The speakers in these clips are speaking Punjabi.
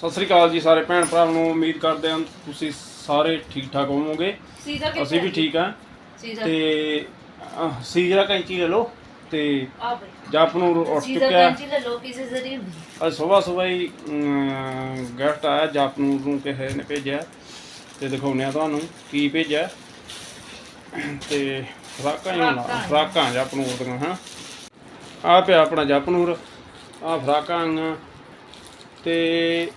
ਸਤਿ ਸ੍ਰੀ ਅਕਾਲ ਜੀ ਸਾਰੇ ਭੈਣ ਭਰਾਵਾਂ ਨੂੰ ਉਮੀਦ ਕਰਦੇ ਹਾਂ ਤੁਸੀਂ ਸਾਰੇ ਠੀਕ ਠਾਕ ਹੋਵੋਗੇ। ਸੀਜ਼ਰ ਕਿੱਥੇ ਅਸੀਂ ਵੀ ਠੀਕ ਹਾਂ। ਸੀਜ਼ਰ। ਤੇ ਅਹ, ਸੀਜ਼ਰਾ ਕੈਂਚੀ ਲੈ ਲਓ ਤੇ ਆ ਬਈ। ਜਪ ਨੂੰ ਉੱਠ ਸੀਜ਼ਰ ਚੁੱਕਿਆ। ਕੈਂਚੀ ਲੈ ਲੋ ਕਿਸੇ ਜ਼ਰੀਏ ਅੱਜ ਸਵੇਰ ਸਵੇਰ ਹੀ ਗਿਫਟ ਆਇਆ ਜਪ ਨੂੰ ਨੂੰ ਕਿਸੇ ਨੇ ਭੇਜਿਆ। ਤੇ ਦਿਖਾਉਂਦੇ ਆ ਤੁਹਾਨੂੰ ਕੀ ਭੇਜਿਆ। ਤੇ ਫਰਾਕਾਂ ਹੀ ਹੋਣਾ ਫਰਾਕਾਂ। ਫਰਾਕਾਂ ਜਪ ਨੂੰ ਦੀਆਂ ਹਾਂ। ਆ ਪਿਆ ਆਪਣਾ ਜਪ ਨੂਰ ਆ ਫਰਾਕਾਂ ਆਈਆਂ। ਤੇ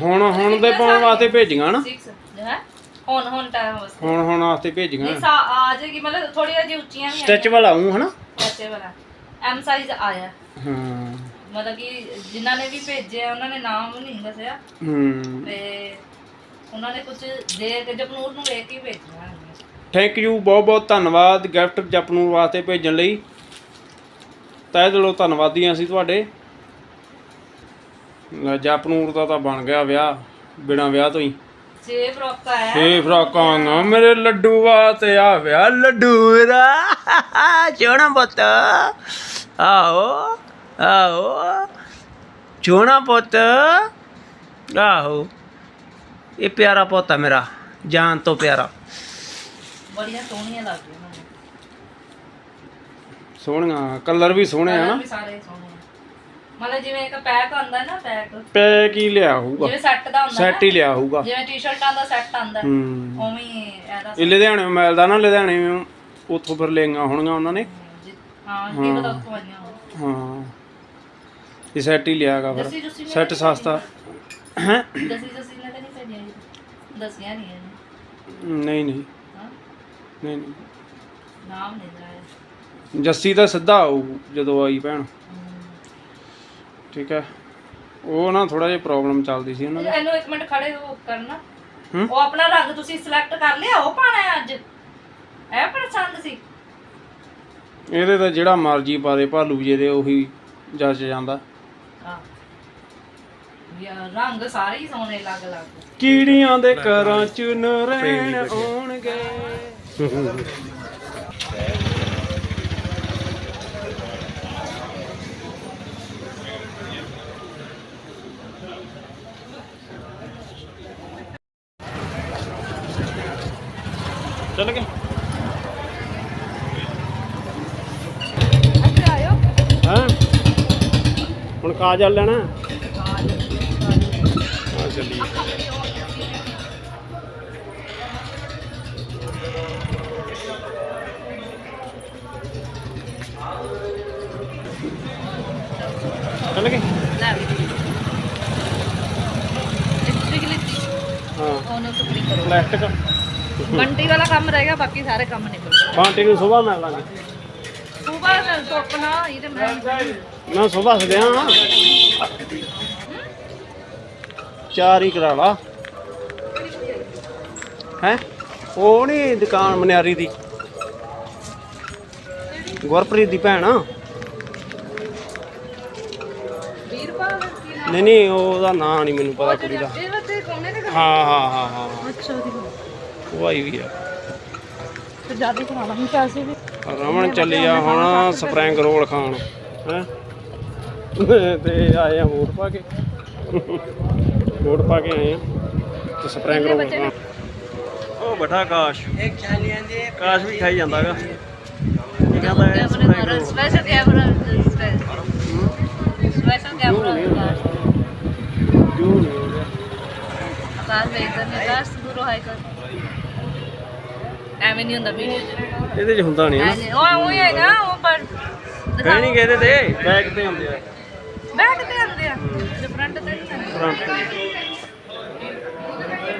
ਹੁਣ ਹੁਣ ਦੇ ਪਾਉਣ ਵਾਸਤੇ ਭੇਜੀਆਂ ਨਾ। 6 ਹੈ? ਹੁਣ ਹੁਣ ਟਾਈਮ ਵਾਸਤੇ ਹੁਣ ਹੁਣ ਵਾਸਤੇ ਭੇਜੀਆਂ। ਨਹੀਂ ਸਾ ਆ ਜਾਏਗੀ ਮਤਲਬ ਥੋੜੀ ਜਿਹੀ ਉੱਚੀਆਂ ਵੀ ਸਟਿਚ ਵਾਲਾ ਹੂੰ ਹਨਾ? ਐਸੇ ਵਾਲਾ। ਐਮ ਸਾਈਜ਼ ਆਇਆ ਹਾਂ। ਮਤਲਬ ਕਿ ਜਿਨ੍ਹਾਂ ਨੇ ਵੀ ਭੇਜਿਆ ਉਹਨਾਂ ਨੇ ਨਾਮ ਨਹੀਂ ਦੱਸਿਆ। ਹੂੰ। ਤੇ ਉਹਨਾਂ ਨੇ ਕੁਝ ਦੇ ਕੇ ਜਪਨੂਰ ਨੂੰ ਵੇਖ ਕੇ ਹੀ ਭੇਜਿਆ ਥੈਂਕ ਯੂ ਬਹੁਤ ਬਹੁਤ ਧੰਨਵਾਦ ਗਿਫਟ ਜਪਨੂ ਵਾਸਤੇ ਭੇਜਣ ਲਈ। ਤਹਿ ਦਿਲੋਂ ਧੰਨਵਾਦੀ ਹਾਂ ਅਸੀਂ ਤੁਹਾਡੇ। ਜਪਨੂਰ ਦਾ ਤਾਂ ਬਣ ਗਿਆ ਵਿਆਹ ਬਿਨਾ ਵਿਆਹ ਤੋਂ ਹੀ। ਛੇ ਫਰੋਕ ਆਇਆ ਛੇ ਫਰਾਕਾਂ ਨਾ ਮੇਰੇ ਲੱਡੂ ਵਾਸਤੇ ਆ ਵਿਆਹ ਲੱਡੂ ਮੇਰਾ ਸੋਹਣਾ ਪੁੱਤ। ਆਓ ਆਓ ਸੋਹਣਾ ਪੁੱਤ। ਆਹੋ। ਇਹ ਪਿਆਰਾ ਪੁੱਤ ਆ ਮੇਰਾ ਜਾਨ ਤੋਂ ਪਿਆਰਾ। ਬੜੀਆਂ ਸੋਹਣੀਆਂ ਲੱਗਦੀਆਂ ਸੋਹਣੀਆਂ ਕਲਰ ਵੀ ਸੋਹਣੇ ਆ ਨਾ। ਸਾਰੇ ਸੋਹਣੇ ਆ। ਮਤਲਬ ਜਿਵੇਂ ਇੱਕ ਪੈਕ ਆਉਂਦਾ ਨਾ ਪੈਕ ਪੈਕ ਹੀ ਲਿਆ ਹੋਊਗਾ। ਜਿਵੇਂ ਸੈੱਟ ਦਾ ਹੁੰਦਾ ਸੈੱਟ ਹੀ ਲਿਆ ਹੋਊਗਾ। ਜਿਵੇਂ ਟੀ-ਸ਼ਰਟਾਂ ਦਾ ਸੈੱਟ ਆਉਂਦਾ। ਹੂੰ। ਉਵੇਂ ਹੀ ਇਹਦਾ ਇਹ ਲੁਧਿਆਣੇ ਮਿਲਦਾ ਨਾ ਲੁਧਿਆਣੇ ਉੱਥੋਂ ਫਿਰ ਲਈਆਂ ਹੋਣਗੀਆਂ ਉਹਨਾਂ ਨੇ। ਜੀ- ਹਾਂ ਕੀ ਪਤਾ ਉੱਥੋਂ ਆਈਆਂ ਹੋਣ। ਹਾਂ। ਇਹ ਸੈੱਟ ਹੀ ਲਿਆਗਾ ਫਿਰ। ਦਸੀ ਜੁਸੀ ਨੇ ਸੈੱਟ ਸਸਤਾ। ਹੈ? ਦਸੀ ਜੁਸੀ ਨੇ ਤਾਂ ਨਹੀਂ ਭੇਜਿਆ ਜੀ। ਦਸੀਆਂ ਨਹੀਂ ਇਹਨੇ। ਨਹੀਂ ਨਹੀਂ। ਹਾਂ। ਨਹੀਂ ਨਹੀਂ। ਨਾਮ ਨਹੀਂ ਦਿਆ ਜੱਸੀ ਤਾਂ ਸਿੱਧਾ ਆਊ ਜਦੋਂ ਆਈ ਭੈਣ। ਠੀਕ ਹੈ। ਉਹ ਨਾ ਥੋੜਾ ਜਿਹਾ ਪ੍ਰੋਬਲਮ ਚੱਲਦੀ ਸੀ ਉਹਨਾਂ ਦੀ। ਇਹਨੂੰ ਇੱਕ ਮਿੰਟ ਖੜੇ ਹੋ ਕਰਨਾ। ਹੂੰ? ਉਹ ਆਪਣਾ ਰੰਗ ਤੁਸੀਂ ਸਿਲੈਕਟ ਕਰ ਲਿਆ ਉਹ ਪਾਣਾ ਹੈ ਅੱਜ? ਇਹ ਪਸੰਦ ਸੀ। ਇਹਦੇ ਤਾਂ ਜਿਹੜਾ ਮਰਜ਼ੀ ਪਾਦੇ ਭਾਲੂ ਜੇ ਦੇ ਉਹੀ ਜੱਜ ਜਾਂਦਾ। ਹਾਂ। ਯਾ ਰੰਗ ਸਾਰੇ ਹੀ ਸੋਹਣੇ ਲੱਗ ਲੱਗ ਕੀੜੀਆਂ ਦੇ ਘਰਾਂ ਚ ਨਰੈਣ ਆਉਣਗੇ। ਅੱਛਾ ਆਇਓ। ਹਾਂ? ਹੁਣ ਕਾਜਲ ਲੈਣਾ? ਆ ਚੱਲੀ ਚੱਲ ਗਏ? ਹਾਂ। ਉਹਨੂੰ ਟੁਕੜੀ ਕਰੋ। ਪਲਾਸਟਿਕ ਬੰਟੀ ਵਾਲਾ ਕੰਮ ਰਹਿ ਗਿਆ ਬਾਕੀ ਸਾਰੇ ਕੰਮ ਨਿਕਲ ਗਏ। ਬਾਂਟੀ ਨੂੰ ਸਵੇਰ ਮਿਲ ਲਾਂਗੇ। ਸੂਬਾ ਨਾ ਇਹਦੇ ਮੈਂ ਮੈਂ ਸਵੇਰ ਸਦਿਆ ਚਾਰ ਹੀ ਕਰਾ ਲਾ। ਹੈ? ਉਹ ਨਹੀਂ ਦੁਕਾਨ ਮਨਿਆਰੀ ਦੀ। ਗੁਰਪ੍ਰੀਤ ਦੀ ਭੈਣ। ਆ ਵੀਰਪਾਲ ਕੀ ਨਾਮ? ਨਹੀਂ ਨਹੀਂ ਉਹਦਾ ਨਾਂ ਨਹੀਂ ਮੈਨੂੰ ਪਤਾ ਕੁੜੀ ਦਾ। ਕੋਨੇ ਨੇ ਹਾਂ ਹਾਂ ਹਾਂ ਅੱਛਾ ਦੀ ਉਹ ਆਈ ਵੀ ਆ। ਤੇ ਜ਼ਿਆਦਾ ਖਾ ਲਾਂਗੇ ਪੈਸੇ ਵੀ? ਰਮਨ ਚੱਲੀ ਆ ਹੁਣ ਸਪਰਿੰਗ ਰੋਲ ਖਾਣ ਹੈ? ਤੇ ਆਏ ਆ ਵੋਟ ਪਾ ਕੇ। ਵੋਟ ਪਾ ਕੇ ਆਏ ਆ ਤੇ ਸਪਰਿੰਗ ਰੋਲ ਖਾਣ। ਉਹ ਬੈਠਾ ਆਕਾਸ਼। ਇੱਕ ਚਾਲੀਆਂ ਦੇ ਆਕਾਸ਼ ਵੀ ਖਾਈ ਜਾਂਦਾਗਾ ਇਹ ਕਹਿੰਦਾ ਇਹ spring roll। Special camera special camera ਨਹੀਂ ਹੋ ਆਕਾਸ਼ ਵੇਖਦਾ ਨਹੀਂ ਆਕਾਸ਼ ਦੂਰੋਂ ਹਾਈ ਕਰ ਐਵੇਂ ਨਹੀਂ ਹੁੰਦਾ ਵੀਡੀਓ ਚ। ਇਹਦੇ 'ਚ ਹੁੰਦਾ ਨਹੀਂ ਨਾ। ਐਵੇਂ ਉਹ ਉਹ ਹੀ ਨਾ ਉਹ ਪਰ ਹੈ ਨਹੀਂ ਇਹਦੇ ਤੇ ਬੈਕ ਤੇ ਹੁੰਦੇ ਆ। ਬੈਕ ਤੇ ਆਉਂਦੇ ਆ। ਫਰੰਟ ਤੇ ਨਹੀਂ ਆਉਂਦੇ। ਫਰੰਟ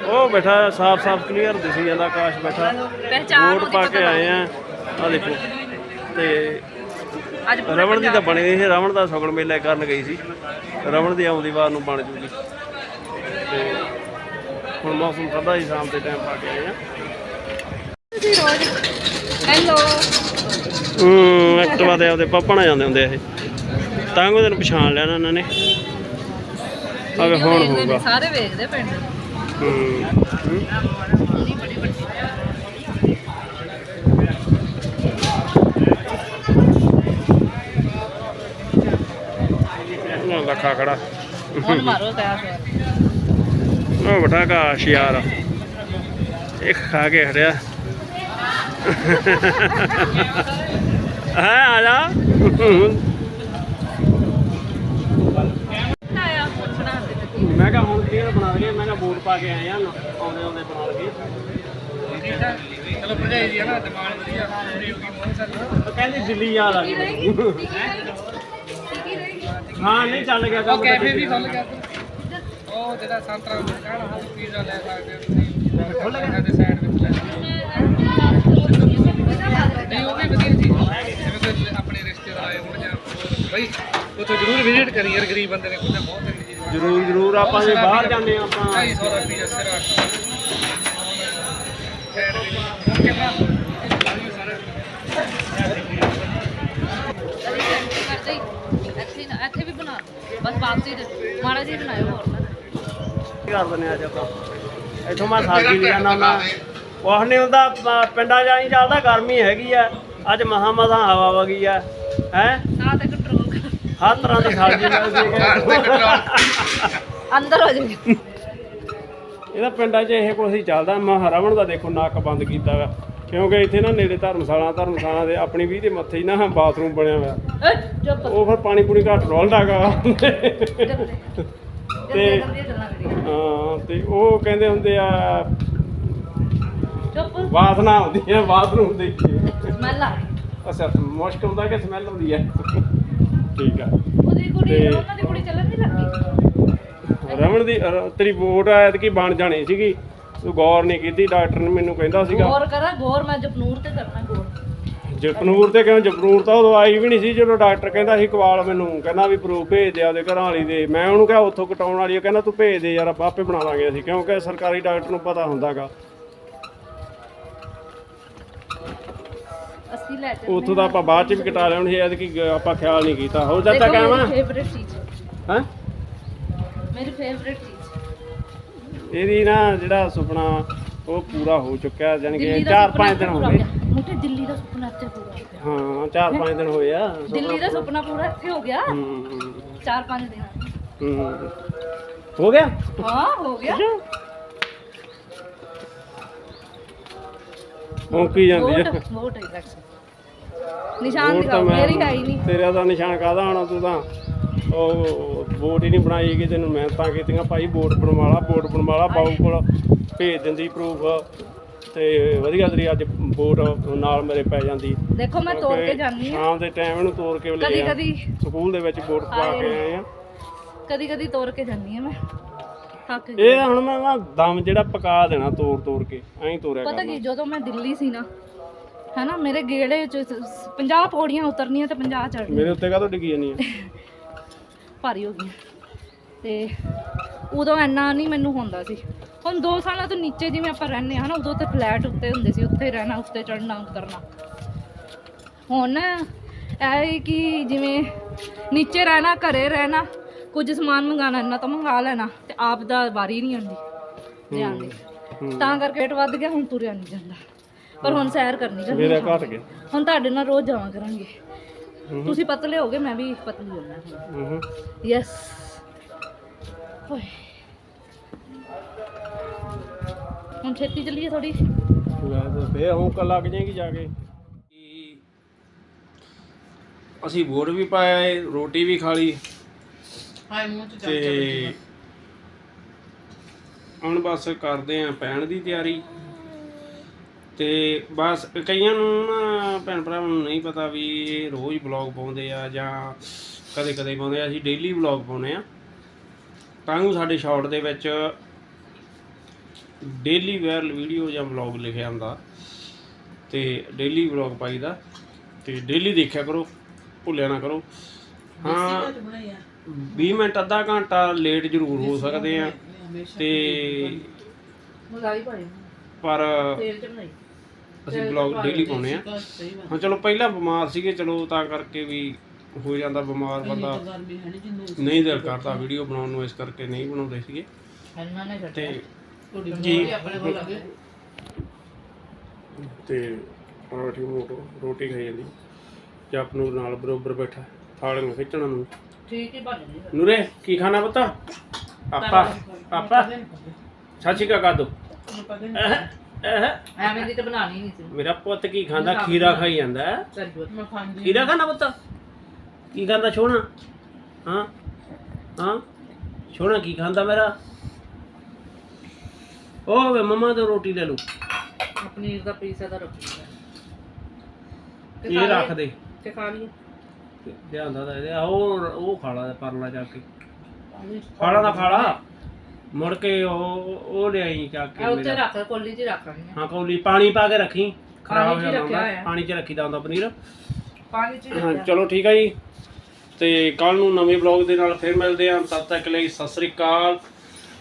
ਉਹ ਬੈਠਾ ਸਾਫ਼ ਸਾਫ਼ ਕਲੀਅਰ ਦਿਸੀ ਜਾਂਦਾ ਆਕਾਸ਼ ਬੈਠਾ। ਪਹਿਚਾਨ ਵੋਟ ਪਾ ਕੇ ਆਏ ਆ। ਆ ਦੇਖੋ। ਤੇ ਅੱਜ ਪੂਰਾ ਰਵਣ ਦੀ ਤਾਂ ਬਣੀ ਨਹੀਂ ਸੀ ਰਵਣ ਦਾ ਸਗਣ ਮੇਲਾ ਕਰਨ ਗਈ ਸੀ। ਰਵਣ ਦੀ ਆਉਂਦੀ ਵਾਰ ਨੂੰ ਬਣ ਜੂਗੀ। ਤੇ ਹੁਣ ਮੌਸਮ ਠੰਡਾ ਹੀ ਸ਼ਾਮ ਦੇ ਟਾਈਮ ਪਾ ਕੇ ਆਏ ਆ। ਤੁਸੀਂ ਰੋਜ਼। ਹੈਲੋ ਹੂੰ ਐਕਟਿਵਾ ਤੇ ਆਪਦੇ ਪਾਪਾ ਨਾਲ ਜਾਂਦੇ ਹੁੰਦੇ ਆ ਇਹ। ਤਾਂ ਉਹ ਦਿਨ ਪਛਾਣ ਲਿਆ ਨਾ ਇਹਨਾਂ ਨੇ। ਆਵੇ ਹੁਣ ਹੋਊਗਾ। ਸਾਰੇ ਵੇਖਦੇ ਪਿੰਡ ਹੂੰ। ਲੱਖਾ ਖੜਾ। ਹੁਣ ਮਾਰੋ ਉਹ ਬਟਾ ਕਾਸ਼ ਯਾਰ ਇਹ ਖਾ ਕੇ ਹਟਿਆ। ਹਾਂ ਆ ਜਾ। ਮੈਂ ਕਿਹਾ ਹੁਣ ਕੀ ਬਣਾ ਲਈਏ। ਮੈਂ ਕਿਹਾ ਬੋਰਡ ਪਾ ਕੇ ਆਏ ਆ ਆਉਂਦੇ ਆਉਂਦੇ ਬਣਾ ਲਈਏ। ਚਲੋ ਭਰਜਾਈ ਜੀ ਹੈ ਨਾ ਦਿਮਾਗ ਵਧੀਆ ਪੂਰੀ ਹੋ ਗਈ ਮੋਹ ਚੱਲ ਕਹਿੰਦੀ ਦਿੱਲੀ ਯਾਦ ਆ ਗਈ ਹਾਂ ਨਹੀਂ ਚੱਲ ਗਿਆ ਉਹ ਕੰਮ ਕੈਫੇ ਵੀ ਖੁੱਲ ਗਿਆ। ਉਹ ਜਿਹੜਾ ਸੰਤਰਾ ਨੂੰ ਕਹਿਣਾ ਹਾਂ ਪੀਜ਼ਾ ਲੈ ਸਕਦੇ ਹੋ ਤੁਸੀਂ। ਖੁੱਲ ਗਿਆ। ਦੇ ਸਾਈਡ ਵਿੱਚ ਲੈ ਨਹੀਂ ਉਹ ਵੀ ਵਧੀਆ ਚੀਜ਼ ਜਿਵੇਂ ਕੋਈ ਆਪਣੇ ਰਿਸ਼ਤੇਦਾਰ ਆਏ ਹੋਣ ਜਾਂ ਹੋਰ ਬਈ ਉੱਥੇ ਜ਼ਰੂਰ ਵਿਜ਼ਿਟ ਕਰੀ ਯਾਰ ਗਰੀਬ ਬੰਦੇ ਨੇ ਕੋਈ ਬਹੁਤ ਤੰਗੀ ਚੀਜ਼ ਜ਼ਰੂਰ ਜ਼ਰੂਰ ਆਪਾਂ ਵੀ ਬਾਹਰ ਜਾਂਦੇ ਹਾਂ ਆਪਾਂ। 250 ਦਾ ਪੀਜ਼ਾ ਸਿਰਾ। ਸਾਈਡ ਦੇ ਕਿੰਨਾ ਸਾਰਾ। ਕਰਦੇ ਇੱਥੇ ਨਾ ਇੱਥੇ ਵੀ ਬਣਾ ਦਿਓ। ਬਸ ਵਾਪਸੀ ਦੇ ਮਾੜਾ ਜੀ ਬਣਾਇਓ ਹੋਰ ਨਾ। ਕੀ ਕਰ ਦਿੰਦੇ ਆ ਅੱਜ ਆਪਾਂ? ਇੱਥੋਂ ਮੈਂ ਸਾਗੀ ਵੀ ਜਾਣਾ ਨਾ ਕੁਛ ਨਹੀਂ ਹੁੰਦਾ ਪ- ਪਿੰਡਾਂ ਜਾਂ ਹੀ ਚੱਲਦਾ ਗਰਮੀ ਹੈਗੀ ਆ। ਅੱਜ ਮਹਾ ਮਹਾ ਹਵਾ ਵਗੀ ਆ ਹੈ? ਸਾਹ ਤੇ ਕੰਟਰੋਲ ਕਰ। ਹਰ ਤਰ੍ਹਾਂ ਦੀ ਸਬਜ਼ੀ ਮਿਲਦੀ ਹੈ। ਅੰਦਰ ਹੋ ਜਾਓ ਇਹਦਾ ਪਿੰਡਾਂ 'ਚ ਇਹ ਕੁਛ ਹੀ ਚੱਲਦਾ ਮਹਾਰਾਵਣ ਦਾ ਦੇਖੋ ਨੱਕ ਬੰਦ ਕੀਤਾ ਵਾ। ਕਿਉਂਕਿ ਇੱਥੇ ਨਾ ਨੇੜੇ ਧਰਮਸ਼ਾਲਾ ਧਰਮਸ਼ਾਲਾ ਦੇ ਆਪਣੀ ਵੀ ਦੇ ਮੱਥੇ ਹੀ ਨਾ ਬਾਥਰੂਮ ਬਣਿਆ ਹੋਇਆ। ਚੁੱਪ। ਉਹ ਫਿਰ ਪਾਣੀ ਪੂਣੀ ਘੱਟ ਰੋਲਦਾਗਾ ਚੁੱਪ। ਤੇ ਕਰੀ ਹਾਂ ਤੇ ਉਹ ਕਹਿੰਦੇ ਹੁੰਦੇ ਆ ਚੁੱਪ। ਵਾਸਨਾ ਆਉਂਦੀ ਹੈ ਬਾਥਰੂਮ ਦੀ ਸਮੈਲ ਆ ਅੱਛਾ ਮੁਸ਼ਕ ਹੁੰਦਾ ਕਿ ਸਮੈਲ ਆਉਂਦੀ ਹੈ? ਠੀਕ ਆ। ਉਹਦੀ ਕੁੜੀ ਤੇ- ਉਹਨਾਂ ਦੀ ਕੁੜੀ ਚੱਲਣ ਨਹੀਂ ਲੱਗੀ? ਰਮਨ ਦੀ ਅਰ- ਤੇਰੀ ਵੋਟ ਐਤਕੀ ਬਣ ਜਾਣੀ ਸੀਗੀ। ਤੂੰ ਗੌਰ ਨਹੀਂ ਕੀਤੀ ਡਾਕਟਰ ਨੇ ਮੈਨੂੰ ਕਹਿੰਦਾ ਸੀਗਾ। ਗੌਰ ਕਰਾ ਗੌਰ ਮੈਂ ਜਪਨੂਰ ਤੇ ਕਰਨਾ ਗੌਰ। ਜਪਨੂਰ ਤੇ ਕਿਉਂ? ਜਪਨੂਰ ਤਾਂ ਉਦੋਂ ਆਈ ਵੀ ਨਹੀਂ ਸੀ ਜਦੋਂ ਡਾਕਟਰ ਕਹਿੰਦਾ ਸੀ ਕਵਾਲ ਮੈਨੂੰ ਕਹਿੰਦਾ ਵੀ ਪ੍ਰੂਫ ਭੇਜ ਦੇ ਆਪਦੇ ਘਰਾਂ ਵਾਲੀ ਦੇ। ਮੈਂ ਉਹਨੂੰ ਕਿਹਾ ਉੱਥੋਂ ਕਟਾਉਣ ਵਾਲੀ ਆ ਕਹਿੰਦਾ ਤੂੰ ਭੇਜ ਦੇ ਯਾਰ ਆਪਾਂ ਆਪੇ ਬਣਾ ਲਾਂਗੇ ਅਸੀਂ ਕਿਉਂਕਿ ਸਰਕਾਰੀ ਡਾਕਟਰ ਨੂੰ ਪਤਾ ਹੁੰਦਾਗਾ। ਲੈ ਉੱਥੋਂ ਦਾ ਆਪਾਂ ਬਾਅਦ ਚ ਵੀ ਕਟਾ ਲੈਣ ਸੀ ਐਤਕੀ ਆਪਾਂ ਖਿਆਲ ਨਹੀਂ ਕੀਤਾ। ਹੋ ਜਾਂਦਾ ਕਹਿਵਾ? ਫੇਵਰੇਟ ਚੀਜ਼ ਹੈ। ਮੇਰੀ ਫੇਵਰੇਟ ਚੀਜ਼ ਇਹਦੀ ਨਾ ਜਿਹੜਾ ਸੁਪਨਾ ਉਹ ਪੂਰਾ ਹੋ ਚੁੱਕਿਆ ਜਾਣੀ ਕਿ ਦਿੱਲੀ ਦਾ 4-5 ਸੁਪਨਾ ਦਿਨ ਹੋ ਗਏ। ਮੁੱਢੇ ਦਿੱਲੀ ਦਾ ਸੁਪਨਾ ਇੱਥੇ ਪੂਰਾ ਹੋ ਗਿਆ। ਹਾਂ 4-5 ਦਿਨ ਹੋਏ ਆ। ਦਿੱਲੀ ਦਾ ਸੁਪਨਾ ਪੂਰਾ ਇੱਥੇ ਹੋ ਗਿਆ। ਹੂੰ, 4-5 ਦਿਨ। ਹੂੰ। ਹੋ ਗਿਆ? ਹਾਂ ਹੋ ਗਿਆ। ਹੁਣ ਕੀ ਜਾਂਦੀ ਆ। ਵੋਟ ਵੋਟ ਨਿਸ਼ਾਨ ਵੋਟ ਤਾਂ ਦਿਖਾਓ ਮੈਂ ਮੇਰੀ ਹੈ ਹੀ ਨਹੀਂ। ਤੇਰਾ ਦਾ ਨਿਸ਼ਾਨ ਕਾਹਦਾ ਹੋਣਾ ਤੂੰ ਤਾਂ? ਉਹ ਵੋਟ ਹੀ ਨਹੀਂ ਬਣਾਈ ਕਿ ਤੈਨੂੰ ਮਿਹਨਤਾਂ ਕੀਤੀਆਂ ਭਾਈ ਵੋਟ ਬਣਵਾ ਲਾ ਵੋਟ ਬਣਵਾ ਲਾ ਬਾਊ ਕੋਲ ਭੇਜ ਦਿੰਦੀ ਪ੍ਰੂਫ ਤੇ ਵਧੀਆ ਤੇਰੀ ਅੱਜ ਵੋਟ ਨਾਲ ਮੇਰੇ ਪੈ ਜਾਂਦੀ। ਦੇਖੋ ਮੈਂ ਤੋੜ ਕੇ ਜਾਂਦੀ ਹਾਂ। ਸ਼ਾਮ ਦੇ ਟਾਈਮ ਇਹਨੂੰ ਤੋੜ ਕੇ ਲੈ ਕਦੀ ਆ। ਕਦੀ ਸਕੂਲ ਦੇ ਵਿੱਚ ਵੋਟ ਪਾ ਕੇ ਆਏ ਆ। ਕਦੀ ਕਦੀ ਤੋੜ ਕੇ ਜਾਂਦੀ ਹਾਂ ਮੈਂ। ਥੱਕ ਗਈ। ਇਹ ਹੁਣ ਮੈਂ ਨਾ ਦਮ ਜਿਹੜਾ ਪਕਾ ਦੇਣਾ ਤੋੜ ਤੋੜ ਕੇ ਐਂ ਤੋੜਿਆ ਪਤਾ ਕੀ ਜਦੋਂ ਮੈਂ ਦਿੱਲੀ ਸੀ ਨਾ ਹੈਨਾ ਮੇਰੇ ਗੇੜੇ ਚ 50 ਪੌੜੀਆਂ ਉਤਰਨੀਆਂ ਤੇ 50 ਚੜ੍ਹਨੀਆਂ ਮੇਰੇ ਉੱਤੇ ਕਾਹਤੋਂ ਡਿੱਗੀ ਜਾਨੀ ਆ? ਭਾਰੀ ਹੋ ਗਈ। ਤੇ ਉਦੋਂ ਇੰਨਾ ਨਹੀਂ ਮੈਨੂੰ ਹੁੰਦਾ ਸੀ। ਹੁਣ 2 ਸਾਲਾਂ ਤੋਂ ਨੀਚੇ ਜਿਵੇਂ ਆਪਾਂ ਰਹਿੰਦੇ ਹਾਂ ਨਾ ਉਦੋਂ ਤੇ ਫਲੈਟ ਉੱਤੇ ਹੁੰਦੇ ਸੀ ਉੱਥੇ ਰਹਿਣਾ ਉੱਤੇ ਚੜਨਾ ਉਤਰਨਾ ਹੁਣ ਇਹ ਹੈ ਕਿ ਜਿਵੇਂ ਨੀਚੇ ਰਹਿਣਾ ਘਰੇ ਰਹਿਣਾ ਕੁਝ ਸਮਾਨ ਮੰਗਾਣਾ ਇੰਨਾ ਤਾਂ ਮੰਗਾ ਲੈਣਾ ਤੇ ਆਪ ਦਾ ਵਾਰੀ ਨਹੀਂ ਆਉਂਦੀ। ਲਿਆਉਣ ਦੀ ਹੂੰ। ਤਾਂ ਕਰਕੇ ਰੇਟ ਵੱਧ ਗਿਆ ਹੁਣ ਤੁਰਿਆ ਨਹੀਂ ਜਾਂਦਾ। ਪਰ ਹੁਣ ਸੈਰ ਕਰਨੀ ਕਰਨੀ ਮੇਰਾ। ਘਟ ਗਿਆ ਹੁਣ ਤੁਹਾਡੇ ਨਾਲ ਰੋਜ਼ ਜਾਵਾਂ ਕਰਾਂਗੇ। ਤੁਸੀਂ ਪਤਲੇ ਹੋਗੇ ਮੈਂ ਵੀ ਪਤਲੀ ਹੋਣਾ ਹੂੰ। ਯੈਸ ਓਏ। ਹੁਣ ਛੇਤੀ ਚੱਲੀਏ ਥੋੜੀ ਹੁਣ ਕੱਲ ਲੱਗ ਜਾਏਗੀ ਜਾ ਕੇ। ਅਸੀਂ ਵੋਟ ਵੀ ਪਾਇਆ ਰੋਟੀ ਵੀ ਖਾ ਲਈ। ਹਾਏ ਮੂੰਹ ਚ ਤੇ ਹੁਣ ਬਸ ਕਰਦੇ ਆਂ ਪੈਣ ਦੀ ਤਿਆਰੀ। ਤੇ ਬਸ ਕਈਆਂ ਨੂੰ ਨਾ ਭੈਣ ਭਰਾਵਾਂ ਨੂੰ ਨਹੀਂ ਪਤਾ ਵੀ ਇਹ ਰੋਜ਼ ਬਲੌਗ ਪਾਉਂਦੇ ਆ ਜਾਂ ਕਦੇ ਕਦੇ ਪਾਉਂਦੇ ਆ ਅਸੀਂ ਡੇਲੀ ਬਲੌਗ ਪਾਉਂਦੇ ਆ। ਤਾਂ ਨੂੰ ਸਾਡੇ ਸ਼ਾਰਟ ਦੇ ਵਿੱਚ ਡੇਲੀ ਵਾਇਰਲ ਵੀਡੀਓ ਜਾਂ ਬਲੌਗ ਲਿਖਿਆ ਹੁੰਦਾ ਤੇ ਡੇਲੀ ਬਲੌਗ ਪਾਈਦਾ ਤੇ ਡੇਲੀ ਦੇਖਿਆ ਕਰੋ ਭੁੱਲਿਆ ਨਾ ਕਰੋ। ਹਾਂ 20 ਮਿੰਟ ਅੱਧਾ ਘੰਟਾ ਲੇਟ ਜ਼ਰੂਰ ਹੋ ਸਕਦੇ ਆ ਤੇ ਮਲਾਈ ਭਾਈ ਪਰ ਤੇਲ ਚ ਬਣਾਈ। ਅਸੀਂ ਬਲੌਗ ਡੇਲੀ ਪਾਉਨੇ ਆ ਹਾਂ। ਚਲੋ ਪਹਿਲਾਂ ਬਿਮਾਰ ਸੀਗੇ ਚਲੋ ਤਾਂ ਕਰਕੇ ਵੀ ਹੋ ਜਾਂਦਾ ਬਿਮਾਰ ਬੰਦਾ। ਨਹੀਂ ਦਿਲ ਕਰਦਾ ਵੀਡੀਓ ਬਣਾਉਣ ਨੂੰ ਇਸ ਕਰਕੇ ਨਹੀਂ ਬਣਾਉਂਦੇ ਸੀਗੇ। ਨੇ ਤੇ ਜੀ ਤੇ ਰੋਟੀ ਮੋਟੋ ਰੋਟੀ ਖਾਈ ਜਾਂਦੀ। ਜਪ ਨੂੰ ਨਾਲ ਬਰੋਬਰ ਬੈਠਾ ਥਾਲੀਆਂ ਖਿੱਚਣ ਨੂੰ। ਠੀਕ ਹੀ ਬਣ ਨੂਰੇ ਕੀ ਖਾਣਾ ਪਤਾ? ਪਾਪਾ ਪਾਪਾ ਸਾਚੀ ਕਾ ਦੋ ਐਵੇਂ ਦੀ ਤਾਂ ਬਣਾਣੀ ਨਹੀਂ ਸੀ। ਮੇਰਾ ਪੁੱਤ ਕੀ ਖਾਂਦਾ? ਖੀਰਾ ਖਾਈ ਜਾਂਦਾ ਹੈ। ਮੈਂ ਖਾਂਦੀ ਖੀਰਾ ਖਾਣਾ ਪੁੱਤ? ਕੀ ਖਾਂਦਾ ਛੋਣਾ? ਹਾਂ? ਹਾਂ? ਛੋਣਾ ਕੀ ਖਾਂਦਾ ਮੇਰਾ? ਉਹ ਵੇ ਮਮਾ ਤੋਂ ਰੋਟੀ ਲੈ ਲਓ। ਪਨੀਰ ਦਾ ਪੀਸ ਇਹਦਾ ਰੱਖੀ ਇਹ ਰੱਖ ਦੇ। ਤੇ ਖਾ ਲਈ ਲਿਆਂਦਾ ਤਾਂ ਇਹਦੇ ਉਹ ਉਹ ਖਾਲਾ ਪਰਲਾ ਜਾ ਕੇ। ਖਾਲਾ ਨਾ ਖਾਲਾ ਮੁੜ ਕੇ ਉਹ ਉਹ ਲਿਆਈ ਚੱਕ ਕੇ ਆ ਉੱਤੇ ਮੇਰਾ ਰੱਖ ਕੋਲੀ 'ਚ ਹੀ ਰੱਖ ਲੈਣੀ ਹਾਂ ਕੌਲੀ ਪਾਣੀ ਪਾ ਕੇ ਰੱਖੀ ਖਰਾਬ ਹੋ ਪਾਣੀ 'ਚ ਜਾਂਦਾ ਰੱਖਿਆ ਹੁੰਦਾ। ਹੋਇਆ। ਪਾਣੀ 'ਚ ਰੱਖੀਦਾ ਹੁੰਦਾ ਪਨੀਰ। ਪਾਣੀ 'ਚ ਹੀ ਹਾਂ ਰੱਖਿਆ। ਚਲੋ ਠੀਕ ਹੈ ਜੀ। ਤੇ ਕੱਲ ਨੂੰ ਨਵੇਂ ਬਲੌਗ ਦੇ ਨਾਲ ਫਿਰ ਮਿਲਦੇ ਹਾਂ। ਤਦ ਤੱਕ ਲਈ ਸਤਿ ਸ੍ਰੀ ਅਕਾਲ।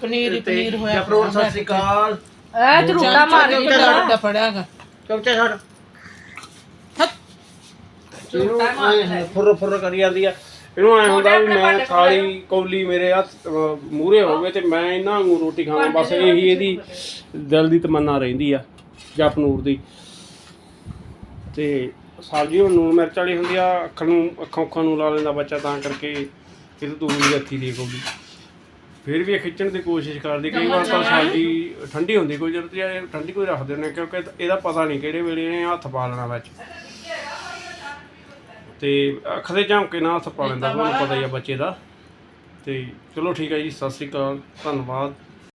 ਪਨੀਰ ਹੀ ਪਨੀਰ ਹੋਇਆ ਜਪਰੋਰ ਸਤਿ ਸ੍ਰੀ ਅਕਾਲ। ਐ ਝੂਟਾ ਮਾਰ ਕੇ ਵੱਡਾ ਫੜਿਆਗਾ ਚਮਚਾ ਛੱਡ। ਐਂ ਫੁਰ ਫੁਰ ਕਰੀ ਜਾਂਦੀ ਆ। ਇਹਨੂੰ ਐ ਹੁੰਦਾ ਵੀ ਮੈਂ ਥਾਲੀ ਕੌਲੀ ਮੇਰੇ ਹੱਥ ਮੂਰੇ ਹੋਵੇ ਤੇ ਮੈਂ ਇਹਨਾਂ ਨੂੰ ਰੋਟੀ ਖਾਵਾਂ ਬਸ ਇਹੀ ਇਹਦੀ ਦਿਲ ਦੀ ਤਮੰਨਾ ਰਹਿੰਦੀ ਆ ਜਪਨੂਰ ਦੀ। ਤੇ ਸਬਜ਼ੀ ਹੁਣ ਨੂਨ ਮਿਰਚ ਵਾਲੀ ਹੁੰਦੀ ਆ ਅੱਖਾਂ ਨੂੰ ਅੱਖਾਂ ਅੱਖਾਂ ਨੂੰ ਲਾ ਲੈਂਦਾ ਬੱਚਾ ਤਾਂ ਕਰਕੇ ਇਹ ਤੋਂ ਦੂਰ ਰੱਖੀ ਦੀ ਕੌਲੀ। ਫਿਰ ਵੀ ਇਹ ਖਿੱਚਣ ਦੀ ਕੋਸ਼ਿਸ਼ ਕਰਦੀ ਕਈ ਵਾਰ ਤਾਂ ਸਬਜ਼ੀ ਠੰਡੀ ਹੁੰਦੀ ਕੋਈ ਹੈ ਠੰਡੀ ਕੋਈ ਰੱਖ ਦਿੰਦੇ ਕਿਉਂਕਿ ਇਹਦਾ ਪਤਾ ਨਹੀਂ ਕਿਹੜੇ ਵੇਲੇ ਹੱਥ ਪਾ ਲੈਣਾ ਵਿੱਚ। ਤੇ ਅੱਖ ਦੇ ਝਾਂਕੇ ਨਾਲ ਹੱਥ ਪਾ ਲੈਂਦਾ ਤੁਹਾਨੂੰ ਪਤਾ ਹੀ ਆ ਬੱਚੇ ਦਾ। ਤੇ ਚਲੋ ਠੀਕ ਹੈ ਜੀ ਸਤਿ ਸ੍ਰੀ ਅਕਾਲ ਧੰਨਵਾਦ।